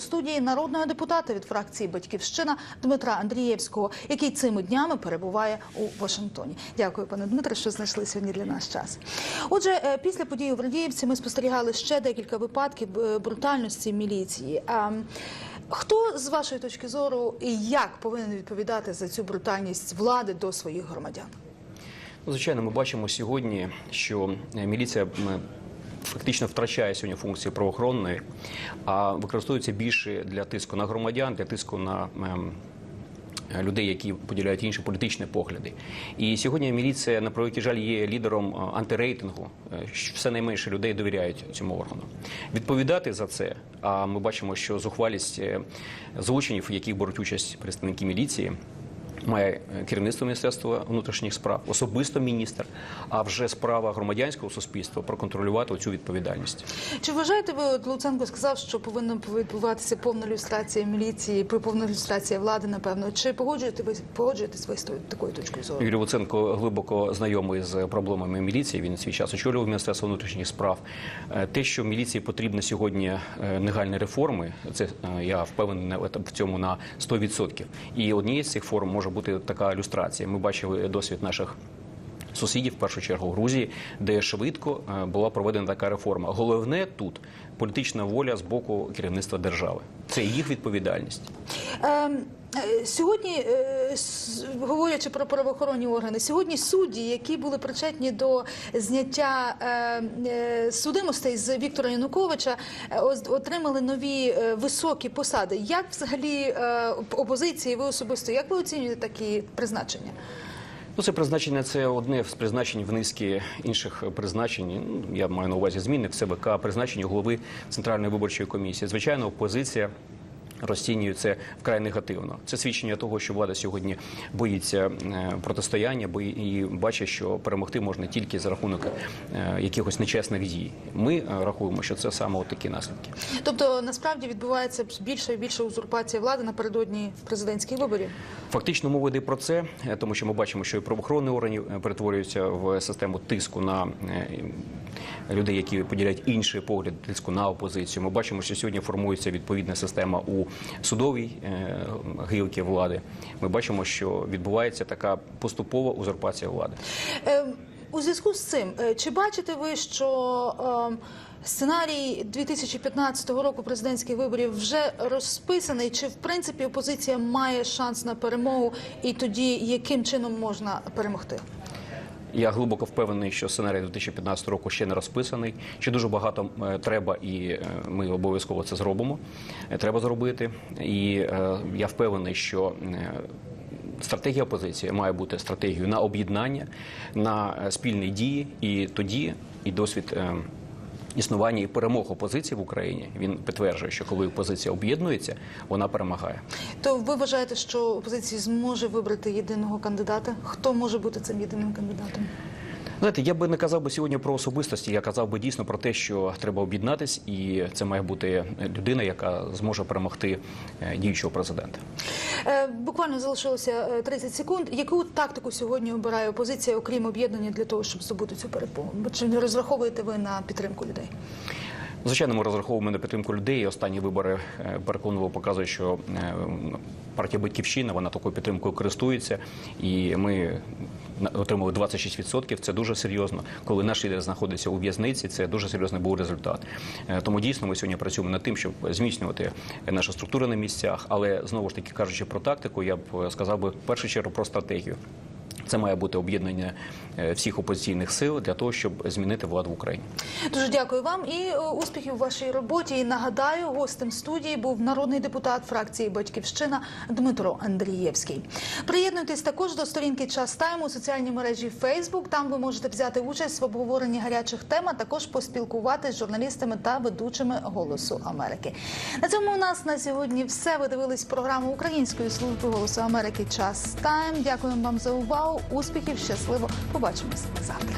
студії народного депутата від фракції Батьківщина Дмитра Андрієвського, який цими днями перебуває у Вашингтоні. Дякую, пане Дмитре, що знайшли сьогодні для нас час. Отже, е, після події в Радіївці ми спостерігали ще декілька випадків е, брутальності міліції. Хто з вашої точки зору і як повинен відповідати за цю брутальність влади до своїх громадян? Ну, Звичайно, ми бачимо сьогодні, що е, міліція фактично втрачає сьогодні функції правоохоронної, а використовується більше для тиску на громадян, для тиску на ем, людей, які поділяють інші політичні погляди. І сьогодні міліція, на превеликий жаль, є лідером е, антирейтингу. Е, Все найменше людей довіряють цьому органу. Відповідати за це, а ми бачимо, що зухвалість е, злочинів, в яких беруть участь представники міліції. Має керівництво Міністерства внутрішніх справ, особисто міністр, а вже справа громадянського суспільства проконтролювати цю відповідальність. Чи вважаєте ви, от Луценко сказав, що повинна відбуватися повна люстрація міліції, повна люстрація влади, напевно. Чи погоджуєте ви погоджуєтесь ви з такою точкою зору? Юрій Луценко глибоко знайомий з проблемами міліції. Він свій час очолював Міністерство внутрішніх справ. Е, Те, що міліції потрібні сьогодні е, негальні реформи, це е, я впевнений в цьому на 100%. І однією з цих форм може бути така люстрація. Ми бачили досвід наших. Сусідів, в першу чергу Грузії, де швидко е, була проведена така реформа. Головне тут політична воля з боку керівництва держави. Це їх відповідальність. Ем, е, Сьогодні, е, говорячи про правоохоронні органи, сьогодні судді, які були причетні до зняття е, е, судимостей з Віктора Януковича, отримали нові високі посади. Як взагалі опозиції, ви особисто, як ви оцінюєте такі призначення? Ну, це призначення це одне з призначень в низки інших призначень. Ну, я маю на увазі змінник ЦВК, призначення голови центральної виборчої комісії. Звичайно, опозиція. Розцінює це вкрай негативно. Це свідчення того, що влада сьогодні боїться е, протистояння, бої- і бачить, що перемогти можна тільки за рахунок е, якихось нечесних дій. Ми е, рахуємо, що це саме от такі наслідки. Тобто насправді відбувається більша і більша узурпація влади напередодні президентських виборів. Фактично мова йде про це, тому що ми бачимо, що і правоохоронні органи перетворюються в систему тиску на людей, які поділяють інший погляд, тиску на опозицію. Ми бачимо, що сьогодні формується відповідна система у судовій е, гілки влади. Ми бачимо, що відбувається така поступова узурпація влади. Е, У зв'язку з цим, е, чи бачите ви, що сценарій 2015 року президентських виборів вже розписаний? Чи в принципі опозиція має шанс на перемогу, і тоді яким чином можна перемогти? Я глибоко впевнений, що сценарій 2015 року ще не розписаний. Ще дуже багато е, треба, і е, ми обов'язково це зробимо. Е, Треба зробити. І я впевнений, що стратегія опозиції має бути стратегією на об'єднання, на спільні дії, і тоді і досвід. Існування і перемог опозиції в Україні він підтверджує, що коли опозиція об'єднується, вона перемагає. То ви вважаєте, що опозиція зможе вибрати єдиного кандидата? Хто може бути цим єдиним кандидатом? Знаєте, я би не казав би сьогодні про особистості. Я казав би дійсно про те, що треба об'єднатись, і це має бути людина, яка зможе перемогти е, діючого президента. Е, Буквально залишилося е, 30 секунд. Яку тактику сьогодні обирає опозиція, окрім об'єднання, для того, щоб здобути цю перемогу? Чи не розраховуєте ви на підтримку людей? Звичайно, ми розраховуємо на підтримку людей. Останні вибори е, переконливо показують, що е, партія Батьківщина вона такою підтримкою користується, і ми отримали 26%. Це дуже серйозно. Коли наш лідер знаходиться у в'язниці, це дуже серйозний був результат. Е, Тому дійсно ми сьогодні працюємо над тим, щоб зміцнювати наші структури на місцях. Але знову ж таки кажучи про тактику, я б е, сказав би в першу чергу про стратегію. Це має бути об'єднання е, всіх опозиційних сил для того, щоб змінити владу в Україні. Дуже дякую вам і е, успіхів у вашій роботі. І нагадаю, гостем студії був народний депутат фракції Батьківщина Дмитро Андрієвський. Приєднуйтесь також до сторінки час тайм у соціальній мережі Facebook. Там ви можете взяти участь в обговоренні гарячих тем, а також поспілкуватися з журналістами та ведучими Голосу Америки. На цьому у нас на сьогодні все. Ви дивились програму Української служби Голосу Америки. Час тайм. Дякуємо вам за увагу. Успіхів, щасливо. Побачимось завтра.